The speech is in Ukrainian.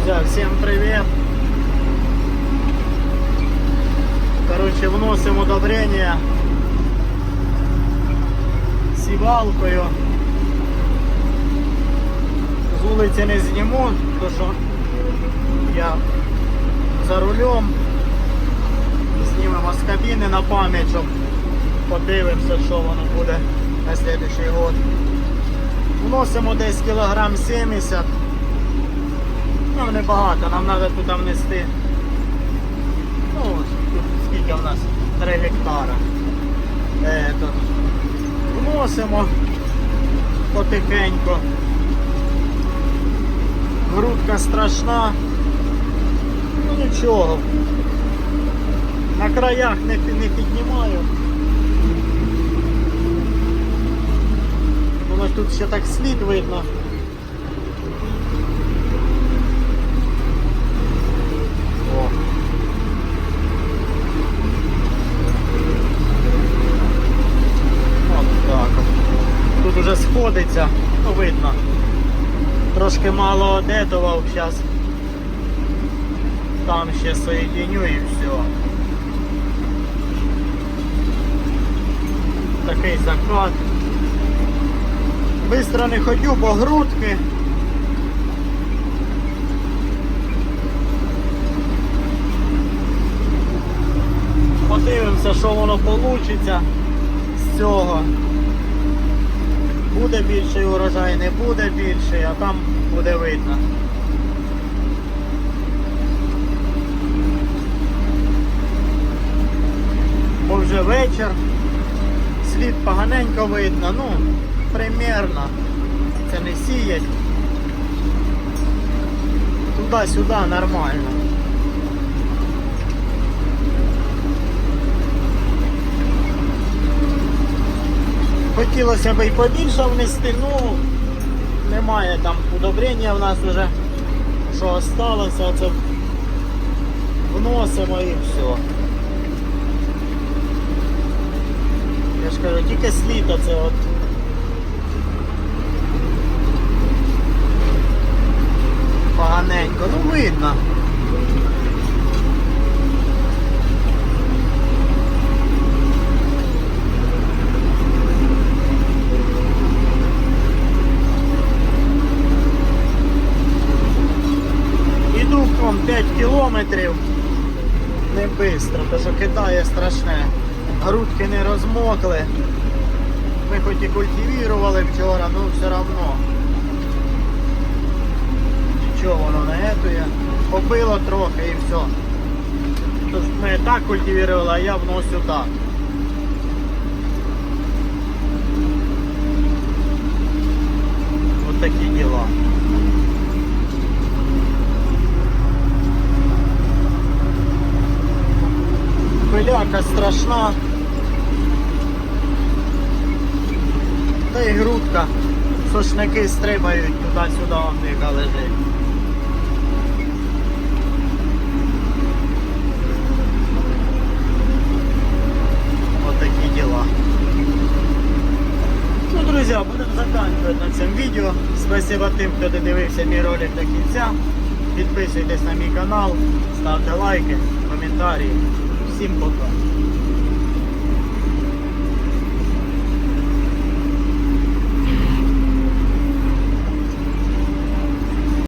Друзья, всем привет! Короче, вносим удобрения сівалкою. З вулиці не зніму, тому що я за рулем. Знімемо з кабіни на пам'ять, щоб подивимося, що воно буде на наступний год. Вносимо десь кілограм 70. Ну, небагато, нам треба туди внести. Ну, скільки в нас? 3 гектара. Е, вносимо потихеньку. Грудка страшна. Ну нічого. На краях не, не піднімаю. Воно тут ще так слід видно. О. От так. от. Тут уже ну видно. Трошки мало одетував, зараз там ще соєдиню і все. Такий закат. Бистро не ходю, бо грудки. Подивимося, що воно вийде з цього. Буде більший урожай, не буде більший, а там буде видно. Бо вже вечір, слід поганенько видно, ну, примерно. Це не сіять. Туди-сюди нормально. Хотілося б і побільше внести, ну немає там удобрення в нас вже. Що осталося, це вносимо і все. Я ж кажу, тільки слід оце от. Поганенько, ну видно. Кілометрів. Не швидко, тому що кидає страшне. Грудки не розмокли. Ми хоч і культивірували вчора, але все одно. Нічого воно не етує. Побило трохи і все. Тож ми так культивірували, а я вносю так. Пиляка страшна. Та й грудка. Сошники стрибають туди-сюди, яка лежить. Вот такі діла. Ну, друзі, будемо заканчувати на цьому відео. Спасибо тим, хто додивився мій ролик до кінця. Підписуйтесь на мій канал, ставте лайки, коментарі. Всім пока.